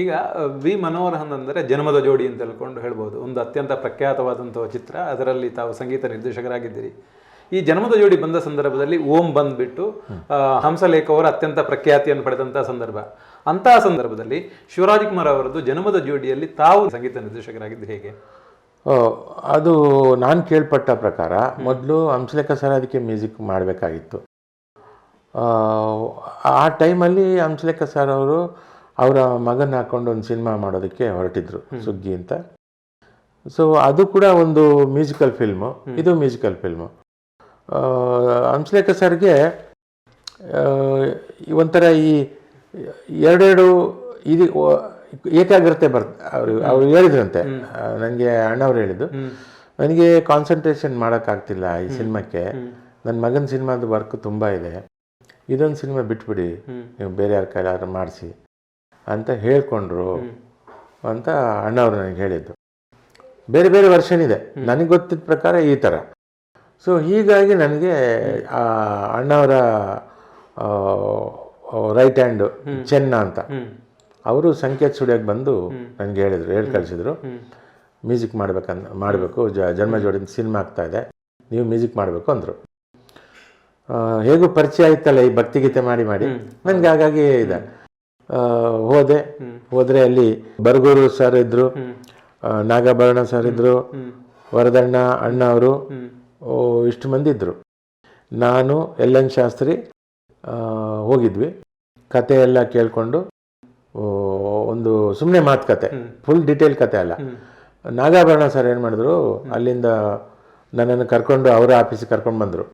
ಈಗ ವಿ ಮನೋಹರನ್ ಅಂದರೆ ಜನ್ಮದ ಜೋಡಿ ಅಂತ ಹೇಳ್ಕೊಂಡು ಹೇಳ್ಬೋದು. ಒಂದು ಅತ್ಯಂತ ಪ್ರಖ್ಯಾತವಾದಂಥ ಚಿತ್ರ. ಅದರಲ್ಲಿ ತಾವು ಸಂಗೀತ ನಿರ್ದೇಶಕರಾಗಿದ್ದೀರಿ. ಈ ಜನ್ಮದ ಜೋಡಿ ಬಂದ ಸಂದರ್ಭದಲ್ಲಿ ಓಂ ಬಂದ್ಬಿಟ್ಟು ಹಂಸಲೇಖ ಅವರ ಅತ್ಯಂತ ಪ್ರಖ್ಯಾತಿಯನ್ನು ಪಡೆದಂಥ ಸಂದರ್ಭ. ಅಂತಹ ಸಂದರ್ಭದಲ್ಲಿ ಶಿವರಾಜ್ ಕುಮಾರ್ ಅವರದ್ದು ಜನ್ಮದ ಜೋಡಿಯಲ್ಲಿ ತಾವು ಸಂಗೀತ ನಿರ್ದೇಶಕರಾಗಿದ್ದು ಹೇಗೆ? ಅದು ನಾನು ಕೇಳ್ಪಟ್ಟ ಪ್ರಕಾರ ಮೊದಲು ಹಂಸಲೇಖ ಸರ್ ಅದಕ್ಕೆ ಮ್ಯೂಸಿಕ್ ಮಾಡಬೇಕಾಗಿತ್ತು. ಆ ಟೈಮಲ್ಲಿ ಹಂಸಲೇಖ ಸರ್ ಅವರು ಅವರ ಮಗನ ಹಾಕೊಂಡು ಒಂದು ಸಿನಿಮಾ ಮಾಡೋದಕ್ಕೆ ಹೊರಟಿದ್ರು ಸುಗ್ಗಿ ಅಂತ. ಸೊ ಅದು ಕೂಡ ಒಂದು ಮ್ಯೂಸಿಕಲ್ ಫಿಲ್ಮು. ಇದು ಮ್ಯೂಸಿಕಲ್ ಫಿಲ್ಮು. ಹಂಸಲೇಖ ಸರ್ಗೆ ಒಂಥರ ಈ ಎರಡೆರಡು ಇದು ಏಕಾಗ್ರತೆ ಬರ್ತ ಅವರು ಅವ್ರು ಹೇಳಿದ್ರಂತೆ. ನನಗೆ ಅಣ್ಣವ್ರು ಹೇಳಿದ್ದು. ನನಗೆ ಕಾನ್ಸಂಟ್ರೇಷನ್ ಮಾಡೋಕ್ಕಾಗ್ತಿಲ್ಲ ಈ ಸಿನಿಮಾಕ್ಕೆ. ನನ್ನ ಮಗನ ಸಿನಿಮಾದ ವರ್ಕ್ ತುಂಬ ಇದೆ. ಇದೊಂದು ಸಿನಿಮಾ ಬಿಟ್ಬಿಡಿ. ನೀವು ಬೇರೆ ಯಾರ ಕೈಲಾದ್ರೂ ಮಾಡಿಸಿ. ಅಂತ ಹೇಳ್ಕೊಂಡ್ರು ಅಂತ ಅಣ್ಣವ್ರು ನನಗೆ ಹೇಳಿದ್ದು. ಬೇರೆ ಬೇರೆ ವರ್ಷನ್ ಇದೆ. ನನಗೆ ಗೊತ್ತಿದ್ದ ಪ್ರಕಾರ ಈ ಥರ ಸೊ ಹೀಗಾಗಿ ನನಗೆ ಆ ಅಣ್ಣವರ ರೈಟ್ ಹ್ಯಾಂಡ್ ಚೆನ್ನ ಅಂತ. ಅವರು ಸಂಕೇತ್ ಸ್ಟುಡಿಯೋಗೆ ಬಂದು ನನಗೆ ಹೇಳಿದರು ಹೇಳಿ ಕಳಿಸಿದ್ರು. ಮ್ಯೂಸಿಕ್ ಮಾಡ್ಬೇಕಂತ ಮಾಡಬೇಕು ಜ ಜನ್ಮ ಜೋಡಿನ ಸಿನಿಮಾ ಆಗ್ತಾ ಇದೆ. ನೀವು ಮ್ಯೂಸಿಕ್ ಮಾಡಬೇಕು ಅಂದರು. ಹೇಗೂ ಪರಿಚಯ ಆಯ್ತಲ್ಲ ಈ ಭಕ್ತಿಗೀತೆ ಮಾಡಿ ಮಾಡಿ. ನನಗೆ ಹಾಗಾಗಿ ಇದೆ. ಹೋದೆ. ಹೋದ್ರೆ ಅಲ್ಲಿ ಬರಗೂರು ಸರ್ ಇದ್ರು ನಾಗಾಭರಣ ಸರ್ ಇದ್ರು ವರದಣ್ಣ ಅಣ್ಣ ಅವರು ಇಷ್ಟು ಮಂದಿ ಇದ್ರು. ನಾನು ಎಲ್ ಎನ್ ಶಾಸ್ತ್ರಿ ಹೋಗಿದ್ವಿ. ಕತೆ ಎಲ್ಲ ಕೇಳಿಕೊಂಡು ಒಂದು ಸುಮ್ಮನೆ ಮಾತುಕತೆ ಫುಲ್ ಡೀಟೇಲ್ ಕತೆ ಅಲ್ಲ. ನಾಗಾಭರಣ ಸರ್ ಏನು ಮಾಡಿದ್ರು ಅಲ್ಲಿಂದ ನನ್ನನ್ನು ಕರ್ಕೊಂಡು ಅವರ ಆಫೀಸಿಗೆ ಕರ್ಕೊಂಡು ಬಂದರು.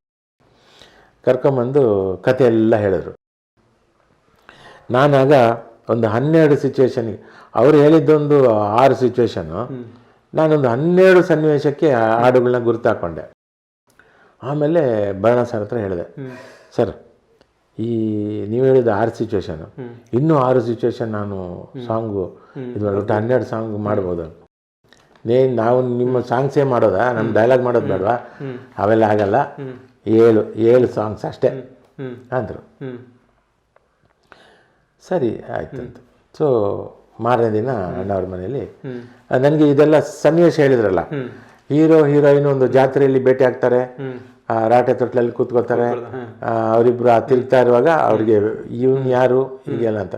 ಕರ್ಕೊಂಬಂದು ಕತೆ ಎಲ್ಲ ಹೇಳಿದ್ರು. ನಾನಾಗ ಒಂದು ಹನ್ನೆರಡು ಸಿಚುವೇಶನ್ ಅವ್ರು ಹೇಳಿದ್ದೊಂದು ಆರು ಸಿಚುವೇಶನ್ನು ನಾನೊಂದು ಹನ್ನೆರಡು ಸನ್ನಿವೇಶಕ್ಕೆ ಹಾಡುಗಳನ್ನ ಗುರುತಾಕೊಂಡೆ. ಆಮೇಲೆ ಭರಣ ಸರ್ ಹತ್ರ ಹೇಳಿದೆ. ಸರ್ ಈ ನೀವು ಹೇಳಿದ ಆರು ಸಿಚುವೇಶನು ಇನ್ನೂ ಆರು ಸಿಚುವೇಶನ್ ನಾನು ಸಾಂಗು ಇದು ಮಾಡ್ಬಿಟ್ಟು ಹನ್ನೆರಡು ಸಾಂಗ್ ಮಾಡ್ಬೋದು ನೇ ನಾವು ನಿಮ್ಮ ಸಾಂಗ್ಸೇ ಮಾಡೋದಾ? ನಮ್ಮ ಡೈಲಾಗ್ ಮಾಡೋದು ಬೇಡವಾ? ಅವೆಲ್ಲ ಆಗಲ್ಲ. ಏಳು ಏಳು ಸಾಂಗ್ಸ್ ಅಷ್ಟೇ. ಅಂದರು. ಸರಿ ಆಯ್ತಂತ. ಸೊ ಮಾರನೇ ದಿನ ಅಣ್ಣವ್ರ ಮನೆಯಲ್ಲಿ ನನಗೆ ಇದೆಲ್ಲ ಸನ್ನಿವೇಶ ಹೇಳಿದ್ರಲ್ಲ ಹೀರೋ ಹೀರೋಯಿನ್ ಒಂದು ಜಾತ್ರೆಯಲ್ಲಿ ಭೇಟಿ ಆಗ್ತಾರೆ ರಾಟೆ ತೊಟ್ಲಲ್ಲಿ ಕೂತ್ಕೋತಾರೆ ಅವರಿಬ್ರು ಆ ತಿರುಗ್ತಾ ಇರುವಾಗ ಅವ್ರಿಗೆ ಇವನು ಯಾರು ಹೀಗೆಲ್ಲ ಅಂತ.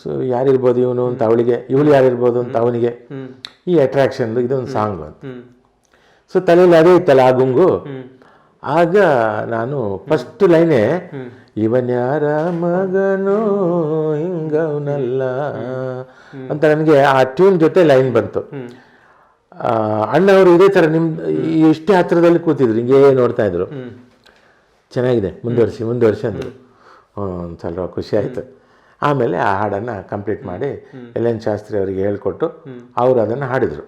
ಸೊ ಯಾರಿರ್ಬೋದು ಇವನು ಅಂತ ಅವಳಿಗೆ ಇವಳು ಯಾರಿರ್ಬೋದು ಅಂತ ಅವನಿಗೆ. ಈ ಅಟ್ರಾಕ್ಷನ್ ಇದೊಂದು ಸಾಂಗ್ ಅಂತ. ಸೊ ತಲೆಯಲ್ಲಿ ಅದೇ ಇತ್ತಲ್ಲ ಆ ಗುಂಗು? ಆಗ ನಾನು ಫಸ್ಟ್ ಲೈನೇ ಇವನ್ಯಾರ ಮಗನು ಹಿಂಗವನಲ್ಲ. ಅಂತ ನನಗೆ ಆ ಟ್ಯೂನ್ ಜೊತೆ ಲೈನ್ ಬಂತು. ಅಣ್ಣವರು ಇದೇ ಥರ ನಿಮ್ಮ ಇಷ್ಟೇ ಹತ್ತಿರದಲ್ಲಿ ಕೂತಿದ್ರು ಹಿಂಗೆ ನೋಡ್ತಾ ಇದ್ರು. ಚೆನ್ನಾಗಿದೆ ಮುಂದುವರಿಸಿ ಮುಂದುವರಿಸಿ ಅಂದರು. ಒಂದು ಸ್ವಲ್ಪ ಖುಷಿ ಆಯಿತು. ಆಮೇಲೆ ಆ ಹಾಡನ್ನು ಕಂಪ್ಲೀಟ್ ಮಾಡಿ ಎಲ್ ಎನ್ ಶಾಸ್ತ್ರಿ ಅವರಿಗೆ ಹೇಳ್ಕೊಟ್ಟು ಅವರು ಅದನ್ನು ಹಾಡಿದರು.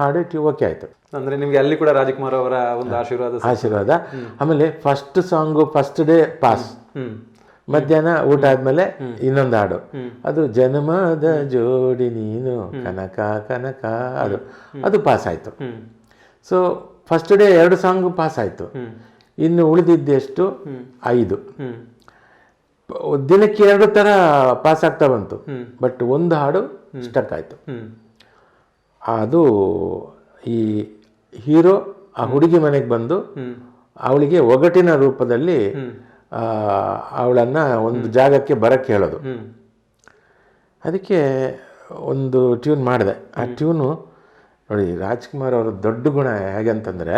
ಹಾಡಿ ಟ್ಯೂ ಓಕೆ ಆಯಿತು. ಅಂದರೆ ನಿಮಗೆ ಅಲ್ಲಿ ಕೂಡ ರಾಜಕುಮಾರ್ ಅವರ ಒಂದು ಆಶೀರ್ವಾದ ಆಶೀರ್ವಾದ. ಆಮೇಲೆ first song first day pass ಮಧ್ಯಾಹ್ನ ಊಟ ಆದಮೇಲೆ ಇನ್ನೊಂದು ಹಾಡು. ಅದು ಜನ್ಮದ ಜೋಡಿ ನೀನು ಕನಕ ಕನಕ ಅದು ಅದು ಪಾಸ್ ಆಯಿತು ಸೊ ಫಸ್ಟ್ ಡೇ ಎರಡು ಸಾಂಗ್ ಪಾಸ್ ಆಯಿತು ಇನ್ನು ಉಳಿದಿದ್ದೆಷ್ಟು? ಐದು. ದಿನಕ್ಕೆ ಎರಡು ಥರ ಪಾಸ್ ಆಗ್ತಾ ಬಂತು ಬಟ್ ಒಂದು ಹಾಡು ಸ್ಟಕ್ ಆಯಿತು. ಅದು ಈ ಹೀರೋ ಆ ಹುಡುಗಿ ಮನೆಗೆ ಬಂದು ಅವಳಿಗೆ ಒಗಟಿನ ರೂಪದಲ್ಲಿ ಅವಳನ್ನು ಒಂದು ಜಾಗಕ್ಕೆ ಬರಕ್ಕೆ ಹೇಳೋದು. ಅದಕ್ಕೆ ಒಂದು ಟ್ಯೂನ್ ಮಾಡಿದೆ. ಆ ಟ್ಯೂನು ನೋಡಿ ರಾಜ್ಕುಮಾರ್ ಅವರ ದೊಡ್ಡ ಗುಣ ಹೇಗಂತಂದರೆ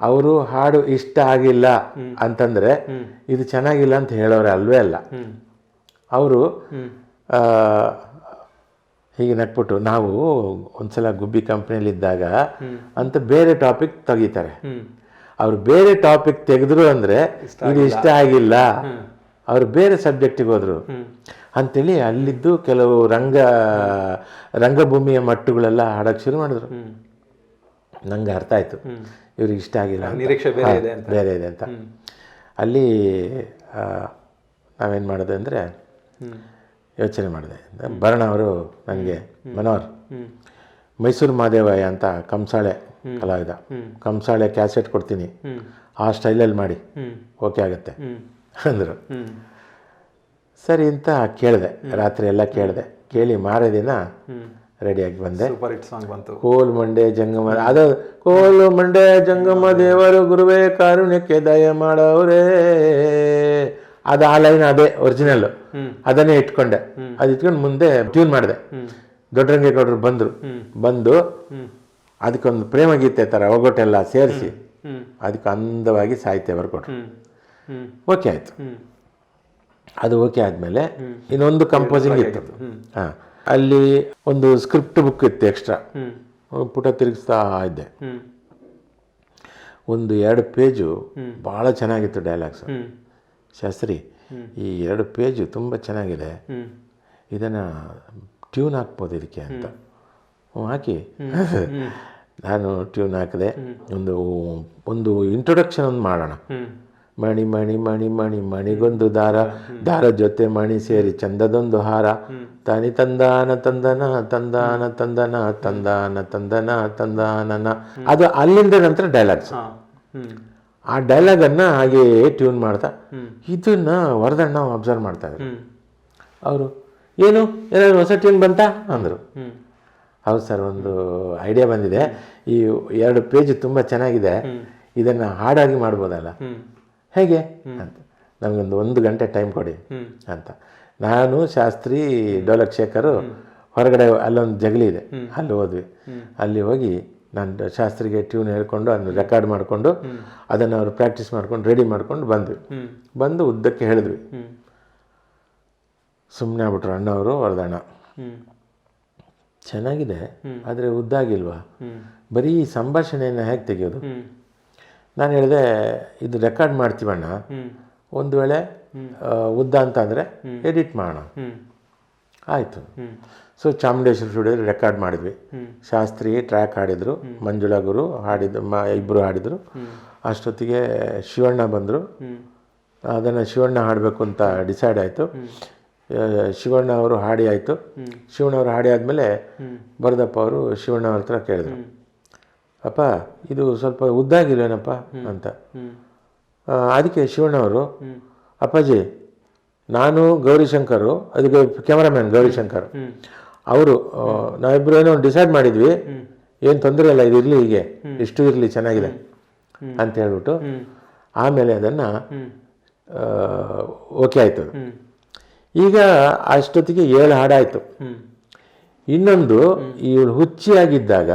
ಅವರು ಹಾಡು ಇಷ್ಟ ಆಗಿಲ್ಲ ಅಂತಂದರೆ ಇದು ಚೆನ್ನಾಗಿಲ್ಲ ಅಂತ ಹೇಳೋರೆ ಅಲ್ವೇ ಅಲ್ಲ. ಅವರು ಹೀಗೆ ನಕ್ಬಿಟ್ಟು ನಾವು ಒಂದ್ಸಲ ಗುಬ್ಬಿ ಕಂಪ್ನಿಯಲ್ಲಿದ್ದಾಗ ಅಂತ ಬೇರೆ ಟಾಪಿಕ್ ತೆಗಿತಾರೆ. ಅವ್ರು ಬೇರೆ ಟಾಪಿಕ್ ತೆಗೆದ್ರು ಅಂದರೆ ಇದು ಇಷ್ಟ ಆಗಿಲ್ಲ. ಅವ್ರು ಬೇರೆ ಸಬ್ಜೆಕ್ಟಿಗೆ ಹೋದರು. ಅಂತೇಳಿ ಅಲ್ಲಿದ್ದು ಕೆಲವು ರಂಗ ರಂಗಭೂಮಿಯ ಮಟ್ಟುಗಳೆಲ್ಲ ಹಾಡೋಕ್ಕೆ ಶುರು ಮಾಡಿದ್ರು. ನಂಗೆ ಅರ್ಥ ಆಯಿತು. ಇವ್ರಿಗೆ ಇಷ್ಟ ಆಗಿಲ್ಲ. ನಿರೀಕ್ಷೆ ಬೇರೆ ಇದೆ ಅಂತ. ಬೇರೆ ಇದೆ ಅಂತ. ಅಲ್ಲಿ ನಾವೇನು ಮಾಡಿದೆ ಅಂದರೆ ಯೋಚನೆ ಮಾಡಿದೆ. ಭರಣ ಅವರು ನನಗೆ ಮನೋಹರ್ ಮೈಸೂರು ಮಾದೇವಯ್ಯ ಅಂತ ಕಂಸಾಳೆ ಕಲಾವಿದ. ಕಂಸಾಳೆ ಕ್ಯಾಸೆಟ್ ಕೊಡ್ತೀನಿ. ಆ ಸ್ಟೈಲಲ್ಲಿ ಮಾಡಿ. ಓಕೆ ಆಗುತ್ತೆ. ಅಂದರು. ಸರಿ ಅಂತ ಕೇಳಿದೆ. ರಾತ್ರಿ ಎಲ್ಲ ಕೇಳಿದೆ. ಕೇಳಿ ಮಾರೇ ದಿನ ಹ್ಮ್. ರೆಡಿಯಾಗಿ ಬಂದೆ. ಸೂಪರ್ ಹಿಟ್ ಸಾಂಗ್ ಬಂತು. ಕೋಲ್ ಮಂಡೆ ಜಂಗಮ ಅದು ಕೋಲು ಮಂಡೆ ಜಂಗಮ ದೇವರು ಗುರುವೇ ಕಾರುಣ್ಯಕ್ಕೆ ದಯ ಮಾಡೋರೇ. ಅದು ಆ ಲೈನ್ ಅದೇ ಒರಿಜಿನಲ್ ಅದನ್ನೇ ಇಟ್ಕೊಂಡೆ. ಅದು ಇಟ್ಕೊಂಡು ಮುಂದೆ ಟ್ಯೂನ್ ಮಾಡಿದೆ. ದೊಡ್ಡರಂಗೇಗೌಡರು ಬಂದರು. ಬಂದು ಅದಕ್ಕೊಂದು ಪ್ರೇಮ ಗೀತೆ ಥರ ಒಗ್ಗಟ್ಟೆಲ್ಲ ಸೇರಿಸಿ ಅದಕ್ಕೆ ಅಂದವಾಗಿ ಸಾಹಿತ್ಯ ಬರ್ಕೊಟ್ರು ಓಕೆ ಆಯಿತು. ಅದು ಓಕೆ ಆದಮೇಲೆ ಇನ್ನೊಂದು ಕಂಪೋಸಿಂಗ್ ಇತ್ತು. ಹಾಂ. ಅಲ್ಲಿ ಒಂದು ಸ್ಕ್ರಿಪ್ಟ್ ಬುಕ್ ಇತ್ತು ಎಕ್ಸ್ಟ್ರಾ ಪುಟ ತಿರುಗಿಸ್ತಾ ಇದ್ದೆ. ಒಂದು ಎರಡು ಪೇಜು ಭಾಳ ಚೆನ್ನಾಗಿತ್ತು ಡೈಲಾಗ್ಸ್ ಶಾಸ್ತ್ರಿ ಈ ಎರಡು ಪೇಜು ತುಂಬ ಚೆನ್ನಾಗಿದೆ. ಇದನ್ನು ಟ್ಯೂನ್ ಹಾಕ್ಬೋದು ಇದಕ್ಕೆ ಅಂತ. ಹಾಕಿ. ನಾನು ಟ್ಯೂನ್ ಹಾಕಿದೆ ಒಂದು ಒಂದು ಇಂಟ್ರೊಡಕ್ಷನ್ ಒಂದು ಮಾಡೋಣ. ಮಣಿ ಮಣಿ ಮಣಿ ಮಣಿ ಮಣಿಗೊಂದು ದಾರ. ದಾರ ಜೊತೆ ಮಣಿ ಸೇರಿ ಚಂದದೊಂದು ಹಾರ. ತಾನಿ ತಂದಾನ ತಂದನ ತಂದಾನ ತಂದನ ತಂದಾನ ತಂದನ ತಂದಾನನ. ಅದು ಅಲ್ಲಿಂದ ನಂತರ ಡೈಲಾಗ್ಸ್ ಆ ಡೈಲಾಗ್ ಅನ್ನ ಡೈಲಾಗನ್ನು ಹಾಗೆ ಟ್ಯೂನ್ ಮಾಡ್ತಾ. ಇದನ್ನ ವರದಣ್ಣ ಅಬ್ಸರ್ವ್ ಮಾಡ್ತಾ ಇದ್ರು. ಅವರು ಏನು? ಏನಾದ್ರು ಹೊಸ ಟ್ಯೂನ್ ಬಂತಾ? ಅಂದರು. ಹೌದು ಸರ್ ಒಂದು ಐಡಿಯಾ ಬಂದಿದೆ. ಈ ಎರಡು ಪೇಜ್ ತುಂಬ ಚೆನ್ನಾಗಿದೆ. ಇದನ್ನು ಹಾಡಾಗಿ ಮಾಡ್ಬೋದಲ್ಲ? ಹೇಗೆ? ಅಂತ. ನಮಗೊಂದು ಒಂದು ಗಂಟೆ ಟೈಮ್ ಕೊಡಿ. ಅಂತ. ನಾನು ಶಾಸ್ತ್ರಿ ಡೋಲಕ್ ಶೇಖರು ಹೊರಗಡೆ ಅಲ್ಲೊಂದು ಜಗಲಿ ಇದೆ. ಅಲ್ಲಿ ಹೋದ್ವಿ. ಅಲ್ಲಿ ಹೋಗಿ ನಾನು ಶಾಸ್ತ್ರಿಗೆ ಟ್ಯೂನ್ ಹೇಳ್ಕೊಂಡು ಅದನ್ನು ರೆಕಾರ್ಡ್ ಮಾಡಿಕೊಂಡು ಅದನ್ನು ಅವರು ಪ್ರಾಕ್ಟೀಸ್ ಮಾಡ್ಕೊಂಡು ರೆಡಿ ಮಾಡ್ಕೊಂಡು ಬಂದ್ವಿ. ಬಂದು ಉದ್ದಕ್ಕೆ ಹೇಳಿದ್ವಿ. ಸುಮ್ಮನೆ ಆಗ್ಬಿಟ್ರು ಅಣ್ಣವರು ವರದಣ್ಣ. ಚೆನ್ನಾಗಿದೆ ಆದರೆ ಉದ್ದಾಗಿಲ್ವಾ? ಬರೀ ಸಂಭಾಷಣೆಯನ್ನು ಹೇಗೆ ತೆಗೆಯೋದು? ನಾನು ಹೇಳಿದೆ ಇದು ರೆಕಾರ್ಡ್ ಮಾಡ್ತೀವಣ್ಣ ಒಂದು ವೇಳೆ ಉದ್ದ ಅಂತ ಅಂದರೆ ಎಡಿಟ್ ಮಾಡೋಣ. ಆಯಿತು. ಸೊ ಚಾಮುಂಡೇಶ್ವರ ಸ್ಟುಡಿಯೋ ರೆಕಾರ್ಡ್ ಮಾಡಿದ್ವಿ. ಶಾಸ್ತ್ರಿ ಟ್ರ್ಯಾಕ್ ಹಾಡಿದರು ಮಂಜುಳಾ ಗುರು ಹಾಡಿದ ಮ ಇಬ್ಬರು ಹಾಡಿದರು. ಅಷ್ಟೊತ್ತಿಗೆ ಶಿವಣ್ಣ ಬಂದರು. ಅದನ್ನು ಶಿವಣ್ಣ ಹಾಡಬೇಕು ಅಂತ ಡಿಸೈಡ್ ಆಯಿತು. ಶಿವಣ್ಣ ಅವರು ಹಾಡಿ ಆಯಿತು. ಶಿವಣ್ಣ ಅವರು ಹಾಡಿ ಆದಮೇಲೆ ಬರದಪ್ಪ ಅವರು ಶಿವಣ್ಣ ಅವ್ರ ಹತ್ರ ಕೇಳಿದ್ರು. ಅಪ್ಪ ಇದು ಸ್ವಲ್ಪ ಉದ್ದಾಗಿಲ್ವೇನಪ್ಪ ಅಂತ. ಅದಕ್ಕೆ ಶಿವಣ್ಣ ಅವರು ಅಪ್ಪಾಜಿ ನಾನು ಗೌರಿಶಂಕರು ಅದಕ್ಕೆ ಕ್ಯಾಮ್ರಾಮ್ಯಾನ್ ಗೌರಿಶಂಕರ್. ಅವರು ನಾವಿಬ್ಬರು ಏನೋ ಡಿಸೈಡ್ ಮಾಡಿದ್ವಿ. ಏನು ತೊಂದರೆ ಇಲ್ಲ ಇದು ಇರಲಿ ಹೀಗೆ. ಇಷ್ಟು ಇರಲಿ ಚೆನ್ನಾಗಿದೆ. ಅಂತ ಹೇಳ್ಬಿಟ್ಟು ಆಮೇಲೆ ಅದನ್ನು ಓಕೆ ಆಯಿತು ಈಗ ಅಷ್ಟೊತ್ತಿಗೆ ಏಳು ಹಾಡಾಯ್ತು. ಇನ್ನೊಂದು ಇವಳು ಹುಚ್ಚಿಯಾಗಿದ್ದಾಗ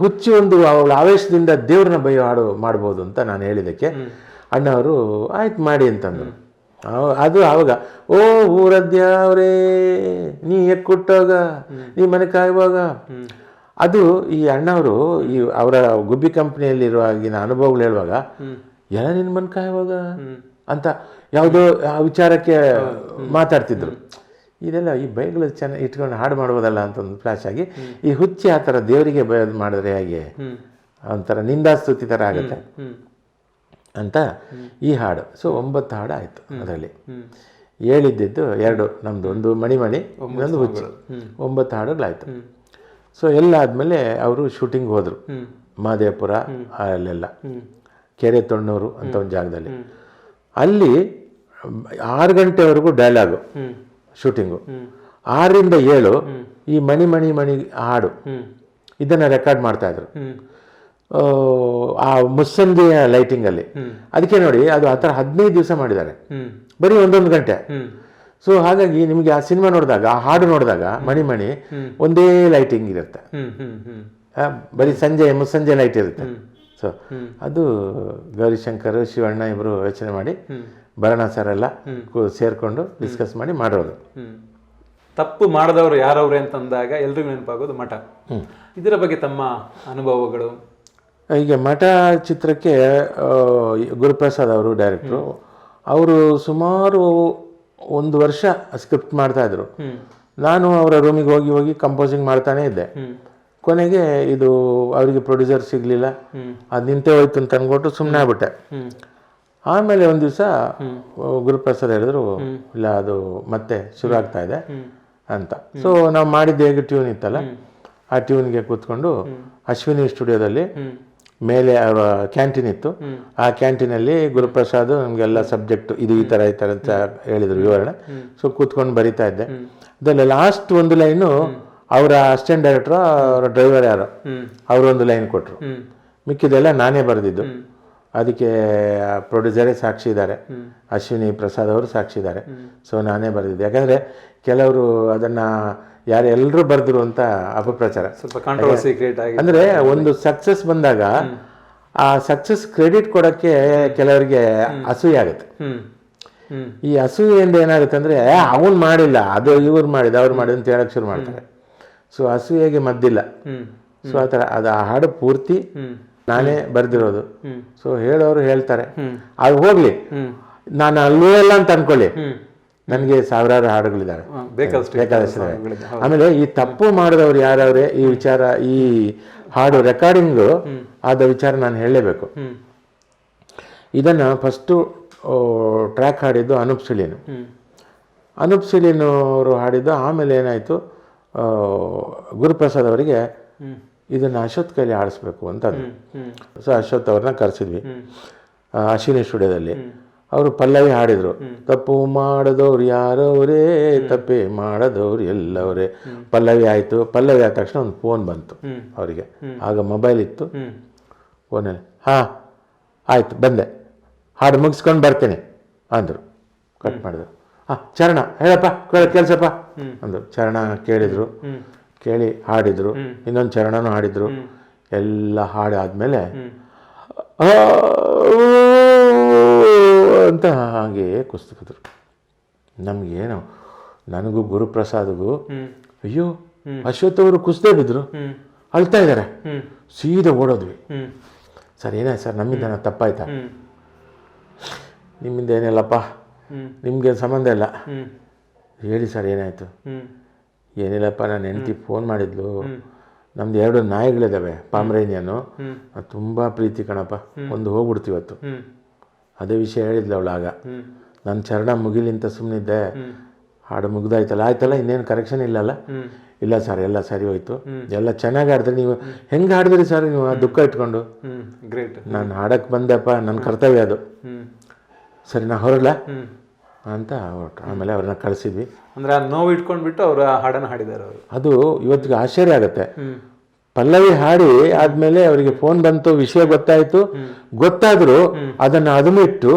ಹುಚ್ಚಿ ಒಂದು ಅವಳ ಆವೇಶದಿಂದ ದೇವ್ರನ್ನ ಬೈಯೋ ಹಾಡು ಮಾಡ್ಬೋದು ಅಂತ ನಾನು ಹೇಳಿದಕ್ಕೆ ಅಣ್ಣವರು ಆಯ್ತು ಮಾಡಿ ಅಂತಂದರು. ಅದು ಆವಾಗ ಓ ಊರದ್ಯಾವ್ರೇ ನೀ ಎಕ್ಕುಟ್ಟೋಗ ನೀ ಮನೆ ಕಾಯುವಾಗ. ಅದು ಈ ಅಣ್ಣವರು ಈ ಅವರ ಗುಬ್ಬಿ ಕಂಪ್ನಿಯಲ್ಲಿರುವಾಗಿನ ಅನುಭವಗಳು ಹೇಳುವಾಗ ಎಲ್ಲ ನಿನ್ನ ಮನೆ ಕಾಯುವಾಗ? ಅಂತ ಯಾವುದೋ ಆ ವಿಚಾರಕ್ಕೆ ಮಾತಾಡ್ತಿದ್ರು. ಇದೆಲ್ಲ ಈ ಬೈಗಳು ಚೆನ್ನಾಗಿ ಇಟ್ಕೊಂಡು ಹಾಡು ಮಾಡ್ಬೋದಲ್ಲ ಅಂತ ಒಂದು ಫ್ಲಾಶ್ ಆಗಿ ಈ ಹುಚ್ಚಿ ಆ ಥರ ದೇವರಿಗೆ ಬಯೋದು ಮಾಡಿದ್ರೆ ಹೇಗೆ? ಒಂಥರ ನಿಂದಾಸ್ತುತಿ ಥರ ಆಗುತ್ತೆ. ಅಂತ ಈ ಹಾಡು. ಸೊ ಒಂಬತ್ತು ಹಾಡು ಆಯಿತು ಅದರಲ್ಲಿ. ಹೇಳಿದ್ದಿದ್ದು ಎರಡು ನಮ್ಮದು ಒಂದು ಮಣಿಮಣಿ ಇನ್ನೊಂದು ಹುಚ್ಚಿ. ಒಂಬತ್ತು ಹಾಡುಗಳಾಯಿತು ಸೊ ಎಲ್ಲ ಆದಮೇಲೆ ಅವರು ಶೂಟಿಂಗ್ ಹೋದರು. ಮಾದೇಪುರ ಮಹದೇವಪುರ ಅಲ್ಲೆಲ್ಲ. ಕೆರೆ ತೊಣ್ಣೂರು ಅಂತ ಒಂದು ಜಾಗದಲ್ಲಿ. ಅಲ್ಲಿ ಆರು ಗಂಟೆವರೆಗೂ ಡೈಲಾಗು ಶೂಟಿಂಗು ಆರರಿಂದ ಏಳು ಈ ಮಣಿ ಮಣಿ ಮಣಿ ಹಾಡು. ಇದನ್ನ ರೆಕಾರ್ಡ್ ಮಾಡ್ತಾ ಇದ್ರು. ಆ ಮುಸ್ಸಂಜೆಯ ಲೈಟಿಂಗಲ್ಲಿ ಅದಕ್ಕೆ ನೋಡಿ ಅದು ಆ ಥರ ಹದಿನೈದು ದಿವಸ ಮಾಡಿದ್ದಾರೆ. ಬರೀ ಒಂದೊಂದು ಗಂಟೆ. ಸೊ ಹಾಗಾಗಿ ನಿಮಗೆ ಆ ಸಿನಿಮಾ ನೋಡಿದಾಗ ಆ ಹಾಡು ನೋಡಿದಾಗ ಮಣಿ ಮಣಿ ಒಂದೇ ಲೈಟಿಂಗ್ ಇರುತ್ತೆ. ಬರೀ ಸಂಜೆ ಮುಸ್ಸಂಜೆ ಲೈಟ್ ಇರುತ್ತೆ. ಸೊ ಅದು ಗೌರಿಶಂಕರ್ ಶಿವಣ್ಣ ಇಬ್ಬರು ಯೋಚನೆ ಮಾಡಿ ಭರಣ ಸರ್ ಎಲ್ಲ ಸೇರಿಕೊಂಡು ಡಿಸ್ಕಸ್ ಮಾಡಿ ಮಾಡೋದು ತಪ್ಪು ಮಾಡಿದವರು ಯಾರವ್ರೆ ಅಂತಂದಾಗ ಎಲ್ರಿಗೂ ನೆನಪಾಗೋದು ಮಠ. ಇದರ ಬಗ್ಗೆ ತಮ್ಮ ಅನುಭವಗಳು? ಈಗ ಮಠ ಚಿತ್ರಕ್ಕೆ ಗುರುಪ್ರಸಾದ್ ಅವರು ಡೈರೆಕ್ಟ್ರು ಅವರು ಸುಮಾರು ಒಂದು ವರ್ಷ ಸ್ಕ್ರಿಪ್ಟ್ ಮಾಡ್ತಾಯಿದ್ರು ನಾನು ಅವರ ರೂಮಿಗೆ ಹೋಗಿ ಹೋಗಿ ಕಂಪೋಸಿಂಗ್ ಮಾಡ್ತಾನೆ ಇದ್ದೆ. ಕೊನೆಗೆ ಇದು ಅವರಿಗೆ ಪ್ರೊಡ್ಯೂಸರ್ ಸಿಗಲಿಲ್ಲ. ಅದು ನಿಂತೆ ಹೋಯ್ತು ಅಂತ ಅಂದ್ಬಿಟ್ಟು ಸುಮ್ಮನೆ ಆಗ್ಬಿಟ್ಟೆ. ಆಮೇಲೆ ಒಂದು ದಿವಸ ಗುರುಪ್ರಸಾದ್ ಹೇಳಿದ್ರು ಇಲ್ಲ ಅದು ಮತ್ತೆ ಶುರು ಆಗ್ತಾ ಇದೆ ಅಂತ. ಸೊ ನಾವು ಮಾಡಿದ್ದು ಹೇಗೆ ಟ್ಯೂನ್ ಇತ್ತಲ್ಲ ಆ ಟ್ಯೂನ್ಗೆ ಕೂತ್ಕೊಂಡು ಅಶ್ವಿನಿ ಸ್ಟುಡಿಯೋದಲ್ಲಿ ಮೇಲೆ ಕ್ಯಾಂಟೀನ್ ಇತ್ತು. ಆ ಕ್ಯಾಂಟೀನಲ್ಲಿ ಗುರುಪ್ರಸಾದ್ ನಮಗೆಲ್ಲ ಸಬ್ಜೆಕ್ಟ್ ಇದು ಈ ಥರ ಈ ಥರ ಅಂತ ಹೇಳಿದರು ವಿವರಣೆ. ಸೊ ಕೂತ್ಕೊಂಡು ಬರಿತಾ ಇದ್ದೆ. ಅದರಲ್ಲಿ ಲಾಸ್ಟ್ ಒಂದು ಲೈನು ಅವರ ಅಸಿಸ್ಟೆಂಟ್ ಡೈರೆಕ್ಟ್ರು ಅವರ ಡ್ರೈವರ್ ಯಾರು? ಒಂದು ಲೈನ್ ಕೊಟ್ಟರು ಮಿಕ್ಕಿದೆಲ್ಲ ನಾನೇ ಬರೆದಿದ್ದು. ಅದಕ್ಕೆ ಪ್ರೊಡ್ಯೂಸರೇ ಸಾಕ್ಷಿ ಇದ್ದಾರೆ. ಅಶ್ವಿನಿ ಪ್ರಸಾದ್ ಅವರು ಸಾಕ್ಷಿ ಇದ್ದಾರೆ. ಸೊ ನಾನೇ ಬರೆದಿದ್ದೆ. ಯಾಕಂದರೆ ಕೆಲವರು ಅದನ್ನು ಯಾರು ಎಲ್ಲರೂ ಬರೆದ್ರು ಅಂತ ಅಪಪ್ರಚಾರ. ಸ್ವಲ್ಪ ಅಂದರೆ ಒಂದು ಸಕ್ಸಸ್ ಬಂದಾಗ ಆ ಸಕ್ಸಸ್ ಕ್ರೆಡಿಟ್ ಕೊಡೋಕ್ಕೆ ಕೆಲವರಿಗೆ ಅಸೂಯೆ ಆಗುತ್ತೆ. ಈ ಅಸೂಯೆಯಿಂದ ಏನಾಗುತ್ತೆ ಅಂದರೆ ಅವನು ಮಾಡಿಲ್ಲ ಅದು ಇವ್ರು ಮಾಡಿದ ಅವ್ರು ಮಾಡಿದ ಅಂತ ಹೇಳಕ್ಕೆ ಶುರು ಮಾಡ್ತಾರೆ. ಸೊ ಅಸೂಯೆಗೆ ಮದ್ದಿಲ್ಲ. ಸೊ ಆ ಥರ ಅದು ಆ ಹಾಡು ಪೂರ್ತಿ ನಾನೇ ಬರೆದಿರೋದು. ಸೊ ಹೇಳೋರು ಹೇಳ್ತಾರೆ. ಅದು ಹೋಗ್ಲಿ. ನಾನು ಅಲ್ಲೂ ಇಲ್ಲ ಅಂತ ಅನ್ಕೊಳ್ಳಿ. ನನಗೆ ಸಾವಿರಾರು ಹಾಡುಗಳಿದ್ದಾವೆ ಬೇಕಾದಷ್ಟು ಆಮೇಲೆ ಈ ತಪ್ಪು ಮಾಡಿದವ್ರು ಯಾರವ್ರೆ ಈ ವಿಚಾರ ಈ ಹಾಡು ರೆಕಾರ್ಡಿಂಗ್ ಆದ ವಿಚಾರ ನಾನು ಹೇಳಲೇಬೇಕು. ಇದನ್ನ ಫಸ್ಟು ಟ್ರ್ಯಾಕ್ ಹಾಡಿದ್ದು ಅನೂಪ್ ಸಿಲೀನು. ಅನೂಪ್ ಸಿಳೀನು ಅವರು ಹಾಡಿದ್ದು ಆಮೇಲೆ ಏನಾಯಿತು? ಗುರುಪ್ರಸಾದ್ ಅವರಿಗೆ ಇದನ್ನು ಅಶ್ವತ್ ಕೈಲಿ ಆಡಿಸ್ಬೇಕು ಅಂತ ಅಂದ್ರು. ಹ್ಮ್ ಸೊ ಅಶ್ವತ್ ಅವ್ರನ್ನ ಕರೆಸಿದ್ವಿ. ಅಶ್ವಿನಿ ಸ್ಟುಡಿಯೋದಲ್ಲಿ. ಅವರು ಪಲ್ಲವಿ ಹಾಡಿದರು. ತಪ್ಪು ಮಾಡದವ್ರು ಯಾರವರೇ ತಪ್ಪೆ ಮಾಡದವ್ರು ಎಲ್ಲವರೇ. ಪಲ್ಲವಿ ಆಯಿತು. ಪಲ್ಲವಿ ಆದ ತಕ್ಷಣ ಒಂದು ಫೋನ್ ಬಂತು ಅವರಿಗೆ. ಆಗ ಮೊಬೈಲ್ ಇತ್ತು. ಫೋನಲ್ಲಿ ಹಾಂ ಆಯಿತು ಬಂದೆ. ಹಾಡು ಮುಗಿಸ್ಕೊಂಡು ಬರ್ತೇನೆ ಅಂದರು. ಕಟ್ ಮಾಡಿದ್ರು. ಹಾಂ ಚರಣ. ಹೇಳಪ್ಪ ಕೆಲಸಪ್ಪ. ಅಂದರು ಚರಣ ಕೇಳಿದರು. ಕೇಳಿ ಹಾಡಿದರು. ಇನ್ನೊಂದು ಚರಣನೂ ಹಾಡಿದರು. ಎಲ್ಲ ಹಾಡಾದ್ಮೇಲೆ ಅಂತ ಹಾಗೆ ಕುಸ್ತು ಬಿದ್ರು ನಮಗೇನು ನನಗೂ ಗುರುಪ್ರಸಾದ್ಗೂ ಅಯ್ಯೋ ಅಶ್ವಥ್ ಅವರು ಕುಸ್ದೇ ಬಿದ್ದರು ಅಳ್ತಾ ಇದ್ದಾರೆ ಸೀದಾ ಓಡೋದ್ವಿ. ಸರ್ ಏನಾಯ್ತು ಸರ್? ನಮ್ಮಿಂದ ತಪ್ಪಾಯ್ತಾ? ನಿಮ್ಮಿಂದ ಏನಿಲ್ಲಪ್ಪ? ನಿಮಗೆ ಸಂಬಂಧ ಇಲ್ಲ. ಹೇಳಿ ಸರ್ ಏನಾಯಿತು? ಏನಿಲ್ಲಪ್ಪ ನಾನು ಹೆಂಡತಿ ಫೋನ್ ಮಾಡಿದ್ಲು. ನಮ್ದು ಎರಡು ನಾಯಿಗಳಿದ್ದಾವೆ ಪಾಮ್ರೇನಿಯನ್ನು ಅದು ತುಂಬ ಪ್ರೀತಿ ಕಣಪ್ಪ. ಒಂದು ಹೋಗ್ಬಿಡ್ತು ಇವತ್ತು. ಹ್ಮ್. ಅದೇ ವಿಷಯ ಹೇಳಿದ್ಲು ಅವಳು ಆಗ. ನನ್ನ ಚರಣ ಮುಗಿಲಿಂತ ಸುಮ್ಮನಿದ್ದೆ ಹಾಡು ಮುಗ್ದಾಯ್ತಲ್ಲ ಆಯ್ತಲ್ಲ ಇನ್ನೇನು ಕರೆಕ್ಷನ್ ಇಲ್ಲಲ್ಲ? ಇಲ್ಲ ಸರ್ ಎಲ್ಲ ಸರಿ ಹೋಯ್ತು. ಎಲ್ಲ ಚೆನ್ನಾಗಿ ಆಡಿದ್ರೆ ನೀವು ಹೆಂಗೆ ಹಾಡಿದ್ರಿ ಸರ್ ನೀವು ಆ ದುಃಖ ಇಟ್ಕೊಂಡು? ಗ್ರೇಟ್ ನಾನು ಹಾಡಕ್ಕೆ ಬಂದೆಪ್ಪ ನನ್ನ ಕರ್ತವ್ಯ ಅದು. ಸರಿ ನಾ ಹೊರಲ ಅಂತ ಹೊರಟು. ಆಮೇಲೆ ಅವ್ರನ್ನ ಕಳಿಸಿದ್ವಿ. ಅಂದ್ರೆ ಆ ನೋವು ಇಟ್ಕೊಂಡ್ಬಿಟ್ಟು ಅವ್ರ ಹಾಡನ್ನ ಹಾಡಿದ್ದಾರೆ ಅವರು. ಅದು ಇವತ್ತಿಗೆ ಆಶ್ಚರ್ಯ ಆಗುತ್ತೆ. ಪಲ್ಲವಿ ಹಾಡಿ ಆದ್ಮೇಲೆ ಅವರಿಗೆ ಫೋನ್ ಬಂತು ವಿಷಯ ಗೊತ್ತಾಯ್ತು. ಗೊತ್ತಾದ್ರು ಅದನ್ನ ಅದುಮಿಟ್ಟು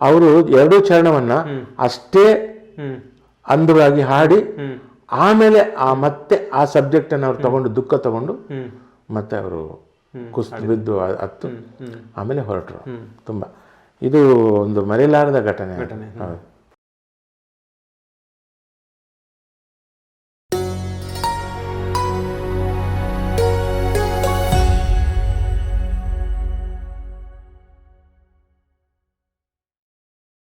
ಅವರು ಎರಡೂ ಚರಣವನ್ನ ಅಷ್ಟೇ ಅಂದವಾಗಿ ಹಾಡಿ ಆಮೇಲೆ ಆ ಮತ್ತೆ ಆ ಸಬ್ಜೆಕ್ಟ್ ಅನ್ನು ಅವ್ರು ತಗೊಂಡು ದುಃಖ ತಗೊಂಡು ಮತ್ತೆ ಅವರು ಕುಸ್ತು ಬಿದ್ದು ಹತ್ತು ಆಮೇಲೆ ಹೊರಟರು. ತುಂಬ. ಇದು ಒಂದು ಮರೆಯಲಾರದ ಘಟನೆ. ಘಟನೆ.